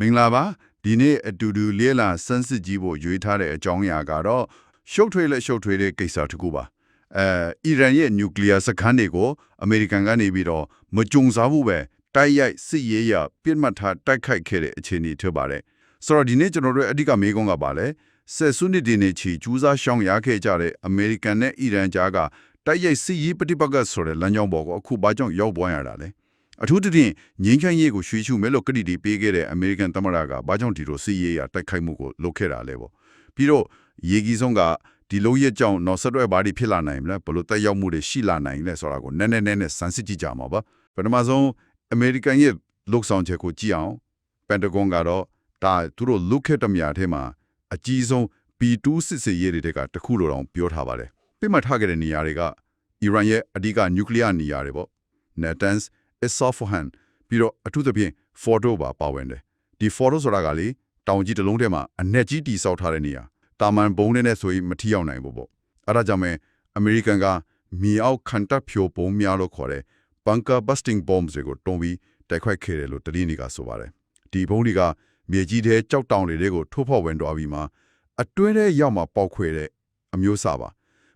မင်္ဂလာပါဒီနေ့အတူတူလေးလာစမ်းစစ်ကြည့်ဖို့ရွေးထားတဲ့အကြောင်းအရာကတော့ရှုပ်ထွေးလက်ရှုပ်ထွေးတဲ့ကိစ္စတစ်ခုပါအဲအီရန်ရဲ့နျူကလ িয়ার စခန်းတွေကိုအမေရိကန်ကနေပြီးတော့မကြုံစားဘူးပဲတိုက်ရိုက်စစ်ရေးရပြစ်မှတ်ထားတိုက်ခိုက်ခဲ့တဲ့အခြေအနေထပါတယ်ဆိုတော့ဒီနေ့ကျွန်တော်တို့အဓိကမေးခွန်းကပါလဲဆက်စုနှစ်ဒီနေ့ချီကျူးစားရှောင်ရခဲ့ကြတဲ့အမေရိကန်နဲ့အီရန်ကြားကတိုက်ရိုက်စစ်ရေးပဋိပက္ခဆိုတဲ့လမ်းကြောင်းပေါ်ကိုအခုဘာကြောင့်ရောက်ပွားရတာလဲ အထူးသဖြင့်ငင်းချမ်းရေးကိုရွှေ့ရှုမယ်လို့ကတိတီပေးခဲ့တဲ့အမေရိကန်သမ္မတကဘာကြောင့်ဒီလိုစီးရေးရတိုက်ခိုက်မှုကိုလုပ်ခဲ့တာလဲပေါ့ပြီးတော့ရေကြီးဆုံးကဒီလိုရဲ့ကြောင့်နောက်ဆက်တွဲဘာတွေဖြစ်လာနိုင်မလဲဘလို့တက်ရောက်မှုတွေရှိလာနိုင်လဲဆိုတာကိုနည်းနည်းနည်းနည်းစမ်းစစ်ကြည့်ကြမှာပါပထမဆုံးအမေရိကန်ရဲ့လုတ်ဆောင်ချက်ကိုကြည့်အောင်ပန်တဂွန်ကတော့ဒါသူတို့လုခဲ့တဲ့မြာထဲမှာအကြီးဆုံး B2 စစ်စေးရေးတွေကတခုလိုတော့ပြောထားပါတယ်ပြမထားခဲ့တဲ့နေရာတွေကအီရန်ရဲ့အဓိကနျူကလ িয়ার နေရာတွေပေါ့ Natanz Isfahan ပြီးတော့အထူးသဖြင့် photo ပါပါဝင်တယ်ဒီ photo ဆိုတာကလေတောင်ကြီးတစ်လုံးထဲမှာအနက်ကြီးတီဆောက်ထားတဲ့နေရာတာမန်ဘုံနဲ့နဲ့ဆိုရင်မထီရောက်နိုင်ဘူးပေါ့အဲဒါကြောင့်မဲအမေရိကန်ကမြေအောက်ခံတပ်ဖြိုပုံများလို့ခေါ်တဲ့ bunker busting bombs တွေကိုတုံးပြီးတိုက်ခိုက်ခဲ့တယ်လို့တတိနေကဆိုပါတယ်ဒီဘုံတွေကမြေကြီးထဲကြောက်တောင်တွေကိုထိုးဖောက်ဝင်သွားပြီးမှအတွင်းထဲရောက်မှပေါက်ခွဲတဲ့အမျိုးအစားပါ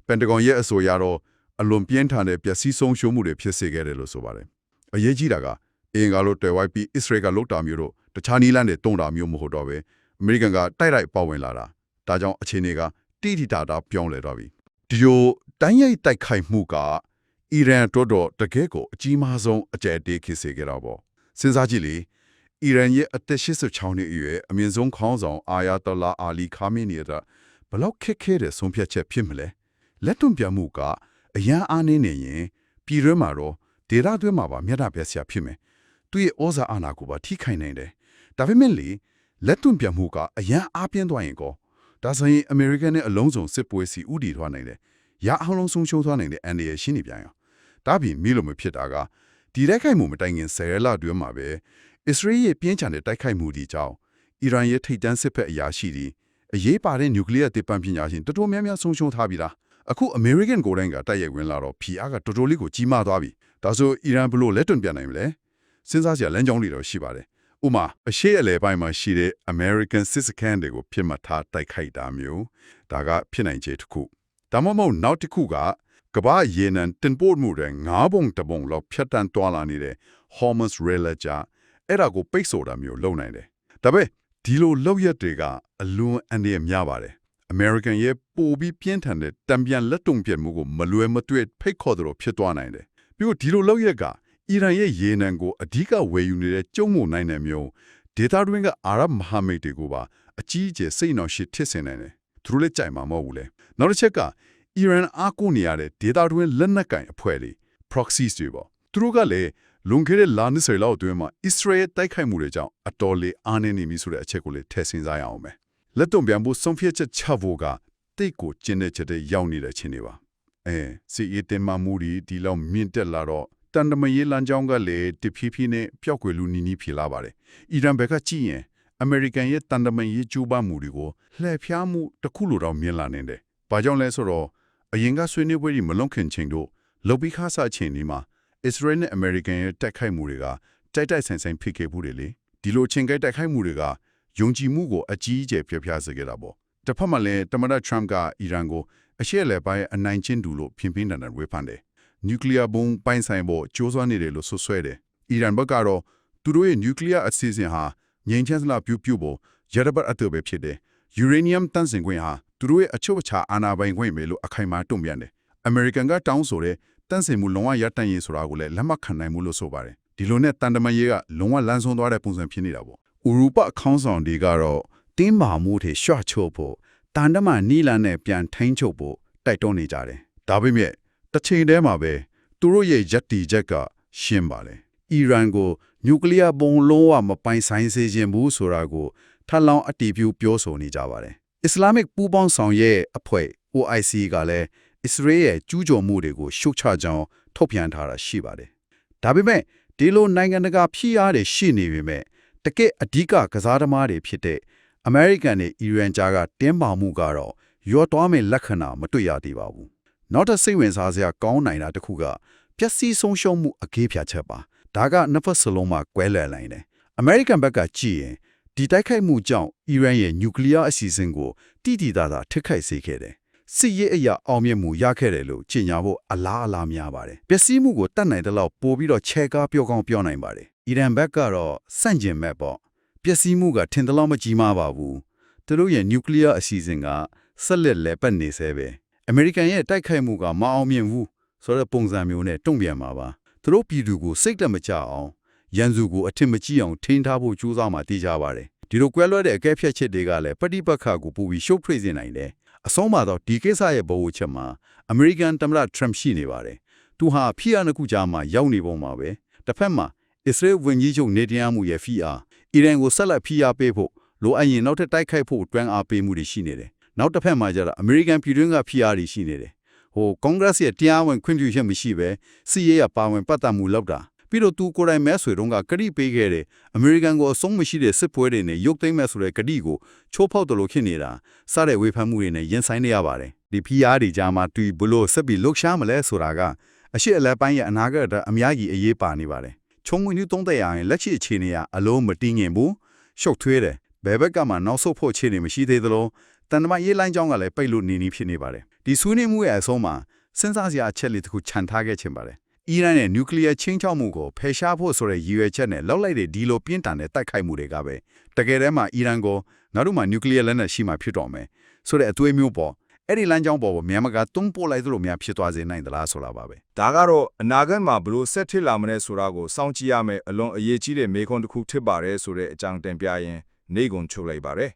ပန်တဂွန်ရဲ့အဆိုအရတော့အလွန်ပြင်းထန်တဲ့ပျက်စီးဆုံးရှုံးမှုတွေဖြစ်စေခဲ့တယ်လို့ဆိုပါတယ် အရေးကြီးတာကအင်္ဂါလို့တွယ်ဝိုက်ပြီးအစ္စရေးကလုတ်တာမျိုးတို့တခြားနီးလန်းတွေတုံတာမျိုးမဟုတ်တော့ပဲအမေရိကန်ကတိုက်တိုက်ပေါဝင်လာတာဒါကြောင့်အခြေအနေကတိတိတာတာပြောင်းလဲသွားပြီဒီလိုတိုင်းရိုက်တိုက်ခိုက်မှုကအီရန်တို့တော့တကယ့်ကိုအကြီးမားဆုံးအကြဲတေးဖြစ်စေခဲ့တာပေါ့စဉ်းစားကြည့်လေအီရန်ရဲ့အသက်86နှစ်အရွယ်အမြင့်ဆုံးခေါင်းဆောင်အာယာတလာအာလီခါမီနီကဘလောက်ခက်ခဲတဲ့ဆုံးဖြတ်ချက်ဖြစ်မလဲလက်တွန့်ပြမှုကအရန်အားနည်းနေရင်ပြည်တွင်းမှာတော့ ဒေတာတွင်းမှာပါမျက်နှာပြဆရာဖြစ်မယ်သူရဲ့ဩဇာအာဏာကိုပါထိခိုက်နိုင်တယ်ဒါပေမဲ့လေလက်တွန့်ပြမှုကအရန်အားပြင်းသွားရင်ကောဒါဆိုရင်အမေရိကန်နဲ့အလုံးစုံစစ်ပွဲစီဥတီထွားနိုင်တယ်ရအောင်လုံးဆုံးရှုံးသွားနိုင်တဲ့အန်ဒီရရှိနေပြန်ရောဒါပြင်မိလို့မဖြစ်တာကဒီတိုက်ခိုက်မှုမတိုင်ခင်ဆယ်ရက်လတွင်းမှာပဲအစ္စရေးရဲ့ပြင်းထန်တဲ့တိုက်ခိုက်မှုဒီကြောင့်အီရန်ရဲ့ထိပ်တန်းစစ်ဖက်အရာရှိတွေအရေးပါတဲ့နျူကလ িয়ার တေပံပညာရှင်တော်တော်များများဆုံးရှုံးထားပြီလားအခု American ကိုယ်တိုင်ကတိုက်ရိုက်ဝင်လာတော့ PR ကတော်တော်လေးကိုကြီးမားသွားပြီ ဒါဆိုအီရန်ဘလို့လက်တွန့်ပြန်နိုင်မလဲစဉ်းစားစရာလမ်းကြောင်းတွေတော့ရှိပါတယ်ဥမာအရှေ့အလယ်ပိုင်းမှာရှိတဲ့ American စစ်စခန်းတွေကိုဖြစ်မှတ်ထားတိုက်ခိုက်တာမျိုးဒါကဖြစ်နိုင်ခြေတစ်ခုဒါမှမဟုတ်နောက်တစ်ခုကကမ္ဘာရေနံတင်ပို့မှုတွေငါးပုံတစ်ပုံလောက်ဖြတ်တန်းသွားလာနေတဲ့ Hormuz Rail ကြအဲ့ဒါကိုပိတ်ဆို့တာမျိုးလုပ်နိုင်တယ်ဒါပေမဲ့ဒီလိုလောက်ရက်တွေကအလွန်အန္တရာယ်များပါတယ် American ရဲ့ပိုပြီးပြင်းထန်တဲ့တံပြန်လက်တုံပြတ်မှုကိုမလွယ်မသွေဖိတ်ခေါ်သလိုဖြစ်သွားနိုင်တယ် ပြီးတော့ဒီလိုလောက်ရက်ကအီရန်ရဲ့ရေနံကိုအဓိကဝယ်ယူနေတဲ့ကျုံ့မုံနိုင်တဲ့မျိုးဒေတာတွင်းကအာရဗ်မဟာမိတ်တွေကိုပါအကြီးအကျယ်စိတ်နှောင့်ယှက်ထစ်စင်နိုင်တယ်သူတို့လည်းကြိုက်မှာမဟုတ်ဘူးလေနောက်တစ်ချက်ကအီရန်အားကိုးနေရတဲ့ဒေတာတွင်းလက်နက်ကင်အဖွဲ့တွေ proxies တွေပေါ့သူတို့ကလည်းလွန်ခဲ့တဲ့လနှစ်ဆယ်လောက်အတွင်းမှာ Israel တိုက်ခိုက်မှုတွေကြောင့်အတော်လေးအားနည်းနေပြီဆိုတဲ့အချက်ကိုလည်းထည့်စဉ်းစားရအောင်မယ်လက်တုံပြန်ဖို့ဆုံးဖြတ်ချက်ချဖို့ကတိတ်ကိုကျင်းတဲ့ချက်တွေရောက်နေတဲ့ချင်းတွေပါ အဲစီအီတင်မမူဒီဒီလောက်မြင့်တက်လာတော့တန်တမရေးလမ်းကြောင်းကလည်းတဖြည်းဖြည်းနဲ့ပျောက်ကွယ်လူနီးနီးဖြစ်လာပါတယ်အီရန်ဘက်ကကြည့်ရင်အမေရိကန်ရဲ့တန်တမရေးကျူးပမှုတွေကိုလှည့်ဖျားမှုတစ်ခုလိုတော့မြင်လာနေတယ်။ဘာကြောင့်လဲဆိုတော့အရင်ကဆွေးနွေးပွဲတွေမလွန်ခင်ချိန်တို့လုတ်ပြီးခါစားချိန်ဒီမှာအစ္စရေးနဲ့အမေရိကန်ရဲ့တိုက်ခိုက်မှုတွေကတိုက်တိုက်ဆိုင်ဆိုင်ဖြစ်ခဲ့မှုတွေလေဒီလိုချိန်ကိုက်တိုက်ခိုက်မှုတွေကယုံကြည်မှုကိုအကြီးအကျယ်ဖျက်ဖျားစေခဲ့တာပေါ့တစ်ဖက်မှာလည်းတမန်တော်ထရမ့်ကအီရန်ကို အရှေ့အလယ်ပိုင်းအနိုင်ကျင့်သူလို့ဖြစ်ပြင်းတဲ့ဝေဖန်တယ်နျူကလ িয়ার ဘုံပိုင်ဆိုင်ဖို့ကြိုးစားနေတယ်လို့ဆွဆွဲတယ်အီရန်ဘက်ကတော့သူတို့ရဲ့နျူကလ িয়ার အစီအစဉ်ဟာငြိမ်းချမ်းစလားပြုပြုဖို့ရရပတ်အတူပဲဖြစ်တယ်ယူရေနီယမ်တန့်စင်ခွင့်ဟာသူတို့ရဲ့အချုပ်အခြာအာဏာပိုင်ခွင့်ပဲလို့အခိုင်အမာတုံ့ပြန်တယ်အမေရိကန်ကတောင်းဆိုတဲ့တန့်စင်မှုလုံးဝရပ်တန့်ရေးဆိုတာကိုလည်းလက်မခံနိုင်ဘူးလို့ဆိုပါတယ်ဒီလိုနဲ့တန်တမန်ရေးကလုံးဝလမ်းဆုံးသွားတဲ့ပုံစံဖြစ်နေတာပေါ့ဥရုပခေါင်းဆောင်တွေကတော့တင်းမာမှုတွေရှော့ချို့ဖို့ တန်တမန်နီလန်နဲ့ပြန်ထိန်းချုပ်ဖို့တိုက်တွန်းနေကြတယ်ဒါပေမဲ့တစ်ချိန်တည်းမှာပဲသူတို့ရဲ့ယက်တီချက်ကရှင်းပါလေအီရန်ကိုနျူကလ িয়ার ဘုံလုံးဝမပိုင်ဆိုင်စေခြင်းဘူးဆိုတာကိုထပ်လောင်းအတည်ပြုပြောဆိုနေကြပါတယ်အစ္စလာမစ်ပူးပေါင်းဆောင်ရဲ့အဖွဲ့ OIC ကလည်းအစ္စရေးရဲ့ကျူးကျော်မှုတွေကိုရှုတ်ချကြောင်းထုတ်ပြန်ထားတာရှိပါတယ်ဒါပေမဲ့ဒီလိုနိုင်ငံတကာဖိအားတွေရှိနေပေမဲ့တကယ့်အဓိကကစားသမားတွေဖြစ်တဲ့ အမေရိကန်နဲ့အီရန်ကြားကတင်းမာမှုကတော့ရော့သွားမဲ့လက္ခဏာမတွေ့ရသေးပါဘူးနောက်ထပ်စိတ်ဝင်စားစရာကောင်းနိုင်တာတစ်ခုကပျက်စီးဆုံးရှုံးမှုအကေးဖြတ်ချက်ပါဒါကနှစ်ဖက်စလုံးမှာကွဲလွယ်နိုင်တယ်အမေရိကန်ဘက်ကကြည့်ရင်ဒဒီတိုက်ခိုက်မှုကြောင့်အီရန်ရဲ့နျူကလ িয়ার အစီအစဉ်ကိုတိတိတသာထိခိုက်စေခဲ့တယ်စစ်ရေးအရာအောင်မြင်မှုရခဲ့တယ်လို့ကြေညာဖို့အလားအလာများပါတယ်ပျက်စီးမှုကိုတတ်နိုင်တဲ့လောက်ပို့ပြီးတော့ချဲကားပြောကောင်းပြောနိုင်ပါတယ်အီရန်ဘက်ကတော့စန့်ကျင်မဲ့ပေါ့ပျ က်စီးမှုကထင်သလောက်မကြီးမားပါဘူးသူတို့ရဲ့နျူကလ িয়ার အစီအစဉ်ကဆက်လက်လဲပတ်နေသေးပဲအမေရိကန်ရဲ့တိုက်ခိုက်မှုကမအောင်မြင်ဘူးဆိုတဲ့ပုံစံမျိုးနဲ့တုံ့ပြန်မှာပါသူတို့ပြည်သူကိုစိတ်တက်မကြအောင်ရန်သူကိုအထင်မကြီးအောင်ထိန်းထားဖို့ကြိုးစားမှတည်ကြပါတယ်ဒီလိုကွဲလွဲတဲ့အကဲဖြတ်ချက်တွေကလည်းပဋိပက္ခကိုပူပြီးရှုပ်ထွေးစေနိုင်တယ်အဆုံးမှာတော့ဒီကိစ္စရဲ့ဘဝချက်မှာအမေရိကန်သမ္မတထရမ့်ရှိနေပါတယ်သူဟာဖိအားနှစ်ခုကြားမှာရောက်နေပုံမှာပဲတစ်ဖက်မှာအစ္စရေးဝန်ကြီးချုပ်နေတန်ယာမှုရဲ့ဖိအား အီရန်ကိုဆက်လက်ဖိအားပေးဖို့လိုအပ်ရင်နောက်ထပ်တိုက်ခိုက်ဖို့တွန်းအားပေးမှုတွေရှိနေတယ်နောက်တစ်ဖက်မှာကျတော့အမေရိကန်ပြည်တွင်းကဖိအားတွေရှိနေတယ်ဟိုကွန်ဂရက်ရဲ့တရားဝင်ခွင့်ပြုချက်မရှိပဲစီရေးရပါဝင်ပတ်သက်မှုလောက်တာပြီးတော့သူကိုယ်တိုင်မဲဆွေတုန်းကကတိပေးခဲ့တယ်အမေရိကန်ကိုအဆုံးမရှိတဲ့စစ်ပွဲတွေနဲ့ရုပ်သိမ်းမဲ့ဆိုတဲ့ကတိကိုချိုးဖောက်တယ်လို့ဖြစ်နေတာစတဲ့ဝေဖန်မှုတွေနဲ့ရင်ဆိုင်နေရပါတယ်ဒီဖိအားတွေကြားမှာတူဘလို့ဆက်ပြီးလှုပ်ရှားမလဲဆိုတာကအရှိအလဲပိုင်းရဲ့အနာဂတ်အတွက်အများကြီးအရေးပါနေပါတယ် ချုံငွေနည်းသုံးတဲ့ရရင်လက်ရှိအခြေအနေကအလုံးမတင်းငင်ဘူးရှုပ်ထွေးတယ်ဘယ်ဘက်ကမှနောက်ဆုတ်ဖို့အခြေအနေမရှိသေးသလိုတန်တမရေးလိုင်းကြောင်းကလည်းပိတ်လို့နေနေဖြစ်နေပါတယ်ဒီဆွေးနွေးမှုရဲ့အဆုံးမှာစဉ်းစားစရာအချက်လေးတစ်ခုခြံထားခဲ့ခြင်းပါတယ်အီရန်ရဲ့နျူကလ িয়ার ချင်းချောက်မှုကိုဖယ်ရှားဖို့ဆိုတဲ့ရည်ရွယ်ချက်နဲ့လောက်လိုက်တဲ့ဒီလိုပြင်းထန်တဲ့တိုက်ခိုက်မှုတွေကပဲတကယ်တမ်းမှာအီရန်ကိုနောက်တို့မှာနျူကလ িয়ার လက်နက်ရှိမှဖြစ်တော့မယ်ဆိုတဲ့အသွေးမျိုးပေါ် အဲ့ဒီလမ်းကြောင်းပေါ်ကိုမြန်မာကတွန်းပို့လိုက်သလိုများဖြစ်သွားစေနိုင်သလားဆိုတာပါပဲဒါကတော့အနာဂတ်မှာဘလို့ဆက်ထစ်လာမလဲဆိုတာကိုစောင့်ကြည့်ရမယ်အလွန်အရေးကြီးတဲ့မေခွန်းတစ်ခုဖြစ်ပါတယ်ဆိုတဲ့အကြောင်းတင်ပြရင်နေကွန်ချုပ်လိုက်ပါတယ်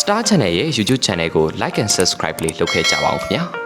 Star Channel ရဲ့ YouTube Channel ကို Like and Subscribe လေးလုပ်ခဲ့ကြပါဦးခင်ဗျာ